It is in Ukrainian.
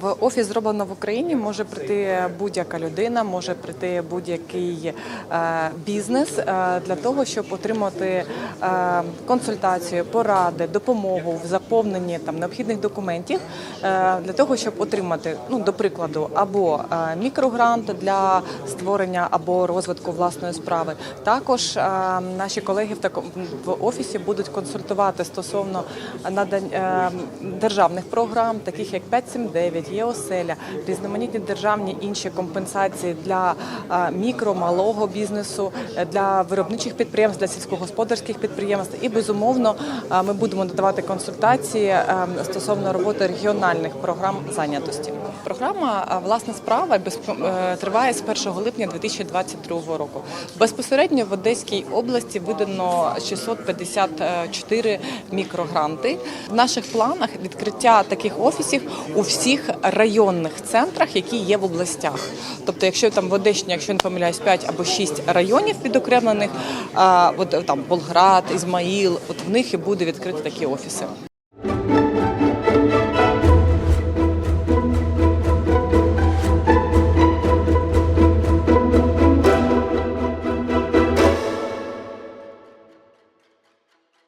В офіс зроблено в Україні може прийти будь-яка людина, може прийти будь-який е, бізнес е, для того, щоб отримати е, консультацію, поради, допомогу в заповненні там необхідних документів для того, щоб отримати, ну до прикладу, або мікрогрант для створення або розвитку власної справи. Також наші колеги в в офісі будуть консультувати стосовно надань державних програм, таких як 579, є оселя, різноманітні державні інші компенсації для мікро, малого бізнесу, для виробничих підприємств, для сільськогосподарських підприємств. І безумовно ми будемо надавати консультації стосовно роботи регіональних програм зайнятості. Програма власна справа е, триває з 1 липня 2022 року. Безпосередньо в Одеській області видано 654 мікрогранти. В наших планах відкриття таких офісів у всіх районних центрах, які є в областях. Тобто, якщо там в Одещині, якщо не помиляюсь, 5 або 6 районів підокремлених, от там Болград, Ізмаїл, от в них і буде відкрити такі офіси.